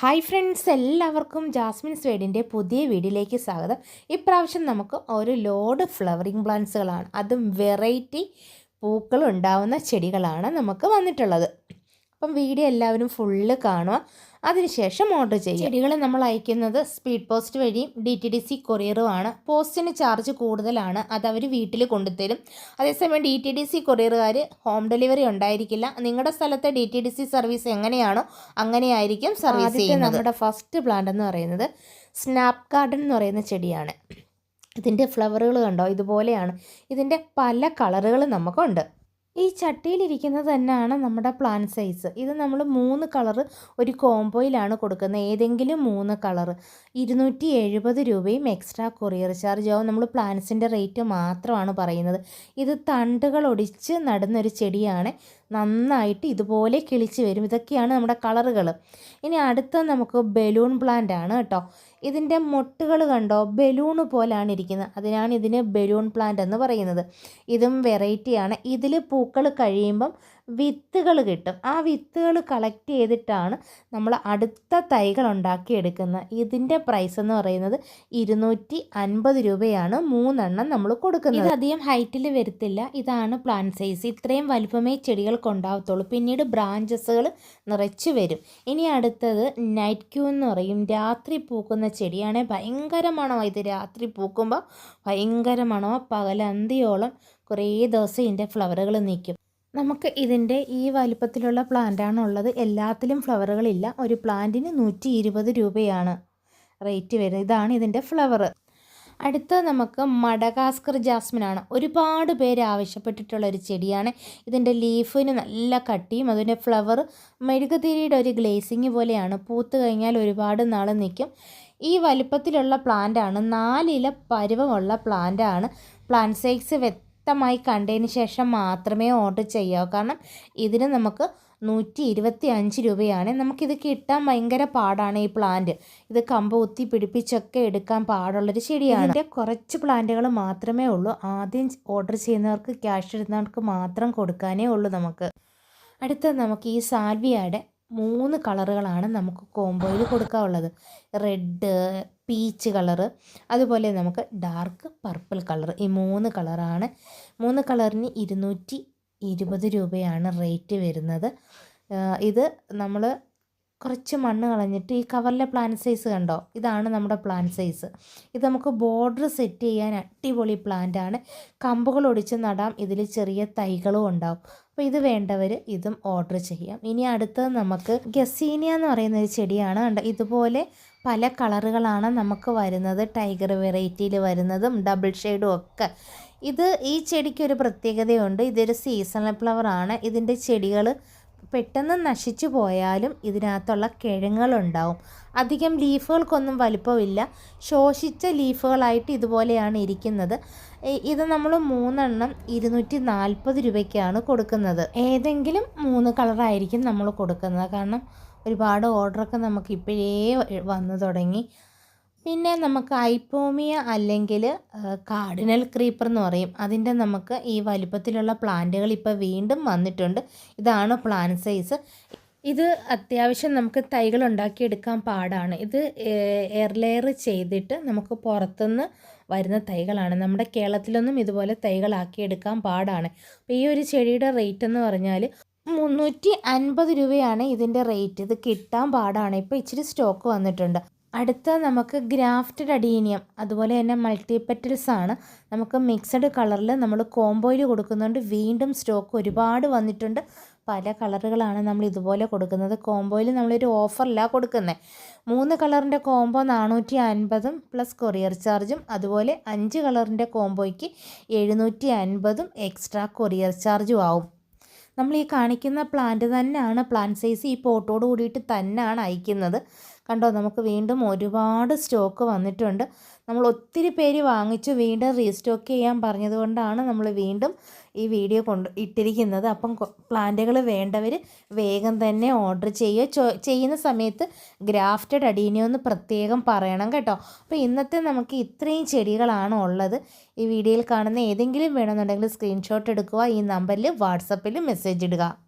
Hi friends എല്ലാവർക്കും Jasmine സ്വേഡിന്റെ പുതിയ വീഡിയോയിലേക്ക് സ്വാഗതം. ഇപ്രാവശ്യം നമുക്ക് ഒരു ലോഡ് ഫ്ലവറിങ് പ്ലാന്റ്സുകളാണ് അതും വെറൈറ്റി പൂക്കൾ ഉണ്ടാവുന്ന ചെടികളാണ് നമുക്ക് വന്നിട്ടുള്ളത്. അപ്പം വീഡിയോ എല്ലാവരും ഫുള്ള് കാണുക. അതിനുശേഷം ഓർഡർ ചെയ്യുക. ചെടികൾ നമ്മൾ അയക്കുന്നത് സ്പീഡ് പോസ്റ്റ് വഴിയും ഡി ടി ഡി സി കൊറിയറുമാണ് പോസ്റ്റിന് ചാർജ് കൂടുതലാണ്. അത് അവർ വീട്ടിൽ കൊണ്ടുതരും. അതേസമയം ഡി ടി ഡി സി കൊറിയറുകാർ ഹോം ഡെലിവറി ഉണ്ടായിരിക്കില്ല. നിങ്ങളുടെ സ്ഥലത്തെ D T D C service എങ്ങനെയാണോ അങ്ങനെയായിരിക്കും സർവീസ് ചെയ്യുന്നത്. നമ്മുടെ ഫസ്റ്റ് പ്ലാന്റ് എന്ന് പറയുന്നത് സ്നാപ് ഗാർഡൻ എന്ന് പറയുന്ന ചെടിയാണ്. ഇതിന്റെ ഫ്ലവറുകൾ കണ്ടോ? ഇതുപോലെയാണ്. ഇതിന്റെ പല കളറുകൾ നമുക്കുണ്ട്. ഈ ചട്ടിയിലിരിക്കുന്നത് തന്നെയാണ് നമ്മുടെ പ്ലാൻ സൈസ് ഇത് നമ്മൾ മൂന്ന് കളറ് ഒരു കോംബോയിലാണ് കൊടുക്കുന്നത്. ഏതെങ്കിലും മൂന്ന് കളറ് ഇരുന്നൂറ്റി എഴുപത് രൂപയും എക്സ്ട്രാ കൊറിയർ ചാർജ് ആവും. നമ്മൾ പ്ലാന്റ്സിന്റെ റേറ്റ് മാത്രമാണ് പറയുന്നത്. ഇത് തണ്ടുകൾ ഒടിച്ച് നടുന്നൊരു ചെടിയാണ്. നന്നായിട്ട് ഇതുപോലെ കിളിച്ച് വരും. ഇതൊക്കെയാണ് നമ്മുടെ കളറുകൾ ഇനി അടുത്ത നമുക്ക് ബലൂൺ പ്ലാന്റ് ആണ് കേട്ടോ. ഇതിന്റെ മൊട്ടുകൾ കണ്ടോ? ബലൂൺ പോലാണ് ഇരിക്കുന്നത്. അതിനാണ് ഇതിന് ബലൂൺ പ്ലാന്റ് എന്ന് പറയുന്നത്. ഇതും വെറൈറ്റിയാണ്. ഇതിൽ പൂക്കൾ കഴിയുമ്പം വിത്തുകൾ കിട്ടും. ആ വിത്തുകൾ കളക്ട് ചെയ്തിട്ടാണ് നമ്മൾ അടുത്ത തൈകൾ ഉണ്ടാക്കിയെടുക്കുന്നത്. ഇതിന്റെ പ്രൈസ് എന്ന് പറയുന്നത് ഇരുന്നൂറ്റി അൻപത് രൂപയാണ് മൂന്നെണ്ണം നമ്മൾ കൊടുക്കുന്നത്. ഇത് അധികം ഹൈറ്റിൽ വരത്തില്ല. ഇതാണ് പ്ലാന്റ് സൈസ് ഇത്രയും വലുപ്പമേ ചെടികൾക്ക് ഉണ്ടാവത്തുള്ളൂ പിന്നീട് ബ്രാഞ്ചസുകൾ നിറച്ചു വരും. ഇനി അടുത്തത് നൈറ്റ് ക്യൂ എന്ന് പറയും. രാത്രി പൂക്കുന്ന ചെടിയാണ് ഭയങ്കര മണമാണ് ഇത് രാത്രി പൂക്കുമ്പോൾ ഭയങ്കര മണമാണ് പകലന്തിയോളം കുറേ ദിവസം ഇതിന്റെ ഫ്ലവറുകൾ നിൽക്കും നമുക്ക് ഇതിന്റെ ഈ വലിപ്പത്തിലുള്ള പ്ലാന്റാണ് ഉള്ളത് എല്ലാത്തിലും ഫ്ലവറുകളില്ല. ഒരു പ്ലാന്റിന് നൂറ്റി ഇരുപത് രൂപയാണ് റേറ്റ് വരുന്നത്. ഇതാണ് ഇതിന്റെ ഫ്ലവർ. അടുത്ത നമുക്ക് മഡഗാസ്കർ ജാസ്മിനാണ്. ഒരുപാട് പേര് ആവശ്യപ്പെട്ടിട്ടുള്ള ഒരു ചെടിയാണ്. ഇതിന്റെ ലീഫിന് നല്ല കട്ടിയും അതിന്റെ ഫ്ലവർ മെഴുകുതിരിയുടെ ഒരു ഗ്ലേസിങ് പോലെയാണ്. പൂത്ത് കഴിഞ്ഞാൽ ഒരുപാട് നാൾ നിൽക്കും. ഈ വലിപ്പത്തിലുള്ള പ്ലാന്റാണ്. നാലില പരുവമുള്ള പ്ലാന്റാണ്. പ്ലാന്റ് സൈസ് വ്യക്തമായി കണ്ടതിന് ശേഷം മാത്രമേ ഓർഡർ ചെയ്യാവൂ കാരണം ഇതിന് നമുക്ക് നൂറ്റി ഇരുപത്തി അഞ്ച് രൂപയാണ്. നമുക്കിത് കിട്ടാൻ ഭയങ്കര പാടാണ് ഈ പ്ലാന്റ് ഇത് കമ്പ് കുത്തി പിടിപ്പിച്ചൊക്കെ എടുക്കാൻ പാടുള്ളൊരു ചെടിയാണ്. ഇതിന്റെ കുറച്ച് പ്ലാന്റുകൾ മാത്രമേ ഉള്ളൂ. ആദ്യം ഓർഡർ ചെയ്യുന്നവർക്ക് ക്യാഷ് ഇടുന്നവർക്ക് മാത്രം കൊടുക്കാനേ ഉള്ളൂ നമുക്ക്. അടുത്തത് നമുക്ക് ഈ സാൽവിയയുടെ മൂന്ന് കളറുകളാണ് നമുക്ക് കോംബോയിൽ കൊടുക്കാനുള്ളത്. റെഡ് പീച്ച് കളറ് അതുപോലെ നമുക്ക് ഡാർക്ക് പർപ്പിൾ കളർ ഈ മൂന്ന് കളറാണ്. മൂന്ന് കളറിന് ഇരുന്നൂറ്റി ഇരുപത് രൂപയാണ് റേറ്റ് വരുന്നത്. ഇത് നമ്മൾ കുറച്ച് മണ്ണ് കളഞ്ഞിട്ട് ഈ കവറിലെ പ്ലാൻ സൈസ് കണ്ടോ? ഇതാണ് നമ്മുടെ പ്ലാൻ സൈസ്. ഇത് നമുക്ക് ബോർഡർ സെറ്റ് ചെയ്യാൻ അടിപൊളി പ്ലാന്റ് ആണ്. കമ്പുകൾ ഒടിച്ച് നടാം. ഇതിൽ ചെറിയ തൈകളും ഉണ്ടാവും. അപ്പോൾ ഇത് വേണ്ടവർ ഇതും ഓർഡർ ചെയ്യാം. ഇനി അടുത്തത് നമുക്ക് ഗസീനിയ എന്ന് പറയുന്ന ഒരു ചെടിയാണ്. കണ്ടോ? ഇതുപോലെ പല കളറുകളാണ് നമുക്ക് വരുന്നത്. ടൈഗർ വെറൈറ്റിയിൽ വരുന്നതും ഡബിൾ ഷെയ്ഡും ഒക്കെ. ഇത് ഈ ചെടിക്ക് ഒരു പ്രത്യേകതയുണ്ട്. ഇതൊരു സീസണൽ ഫ്ലവർ ആണ്. ഇതിന്റെ ചെടികൾ പെട്ടെന്ന് നശിച്ചു പോയാലും ഇതിനകത്തുള്ള കിഴങ്ങുകളുണ്ടാവും അധികം ലീഫുകൾക്കൊന്നും വലുപ്പമില്ല. ശോഷിച്ച ലീഫുകളായിട്ട് ഇതുപോലെയാണ് ഇരിക്കുന്നത്. ഇത് നമ്മൾ മൂന്നെണ്ണം ഇരുന്നൂറ്റി നാൽപ്പത് രൂപയ്ക്കാണ് കൊടുക്കുന്നത്. ഏതെങ്കിലും മൂന്ന് കളറായിരിക്കും നമ്മൾ കൊടുക്കുന്നത്. കാരണം ഒരുപാട് ഓർഡറൊക്കെ നമുക്ക് ഇപ്പോഴേ വന്നു തുടങ്ങി. പിന്നെ നമുക്ക് ഐപ്പോമിയ അല്ലെങ്കിൽ കാർഡിനൽ ക്രീപ്പർ എന്ന് പറയും. അതിന്റെ നമുക്ക് ഈ വലുപ്പത്തിലുള്ള പ്ലാന്റുകൾ ഇപ്പോൾ വീണ്ടും വന്നിട്ടുണ്ട്. ഇതാണ് പ്ലാൻ സൈസ്. ഇത് അത്യാവശ്യം നമുക്ക് തൈകൾ ഉണ്ടാക്കിയെടുക്കാൻ പാടാണ്. ഇത് എയർ ലെയർ ചെയ്തിട്ട് നമുക്ക് പുറത്തുനിന്ന് വരുന്ന തൈകളാണ്. നമ്മുടെ കേരളത്തിലൊന്നും ഇതുപോലെ തൈകളാക്കിയെടുക്കാൻ പാടാണ്. അപ്പോൾ ഈ ഒരു ചെടിയുടെ റേറ്റ് എന്ന് പറഞ്ഞാൽ മുന്നൂറ്റി അൻപത് രൂപയാണ് ഇതിന്റെ റേറ്റ് ഇത് കിട്ടാൻ പാടാണ്. ഇപ്പോൾ ഇച്ചിരി സ്റ്റോക്ക് വന്നിട്ടുണ്ട്. അടുത്ത നമുക്ക് ഗ്രാഫ്റ്റഡ് അഡീനിയം അതുപോലെ തന്നെ മൾട്ടിപെറ്റൽസ് ആണ്. നമുക്ക് മിക്സഡ് കളറിൽ നമ്മൾ കോംബോയിൽ കൊടുക്കുന്നുണ്ട്. വീണ്ടും സ്റ്റോക്ക് ഒരുപാട് വന്നിട്ടുണ്ട്. പല കളറുകളാണ് നമ്മൾ ഇതുപോലെ കൊടുക്കുന്നത്. കോംബോയിൽ നമ്മളൊരു ഓഫറിലാണ് കൊടുക്കുന്നത് മൂന്ന് കളറിന്റെ കോംബോ നാനൂറ്റി അൻപതും പ്ലസ് കൊറിയർ ചാർജും അതുപോലെ അഞ്ച് കളറിന്റെ കോംബോയ്ക്ക് എഴുന്നൂറ്റി അൻപതും എക്സ്ട്രാ കൊറിയർ ചാർജും ആവും. നമ്മൾ ഈ കാണിക്കുന്ന പ്ലാന്റ് തന്നെയാണ് പ്ലാന്റ് സൈസ് ഈ പോട്ടോട് കൂടിയിട്ട് തന്നെയാണ് അയക്കുന്നത്. കണ്ടോ നമുക്ക് വീണ്ടും ഒരുപാട് സ്റ്റോക്ക് വന്നിട്ടുണ്ട്. നമ്മൾ ഒത്തിരി പേര് വാങ്ങിച്ചു വീണ്ടും റീസ്റ്റോക്ക് ചെയ്യാൻ പറഞ്ഞതുകൊണ്ടാണ് നമ്മൾ വീണ്ടും ഈ വീഡിയോ കൊണ്ട് ഇട്ടിരിക്കുന്നത്. അപ്പം പ്ലാന്റുകൾ വേണ്ടവർ വേഗം തന്നെ ഓർഡർ ചെയ്യുക. ചെയ്യുന്ന സമയത്ത് ഗ്രാഫ്റ്റഡ് അടീനിയോ എന്ന് പ്രത്യേകം പറയണം കേട്ടോ. അപ്പോൾ ഇന്നത്തെ നമുക്ക് ഇത്രയും ചെടികളാണ് ഉള്ളത്. ഈ വീഡിയോയിൽ കാണുന്ന ഏതെങ്കിലും വേണമെന്നുണ്ടെങ്കിൽ സ്ക്രീൻഷോട്ട് എടുക്കുക ഈ നമ്പറിൽ വാട്സപ്പിൽ മെസ്സേജ് ഇടുക.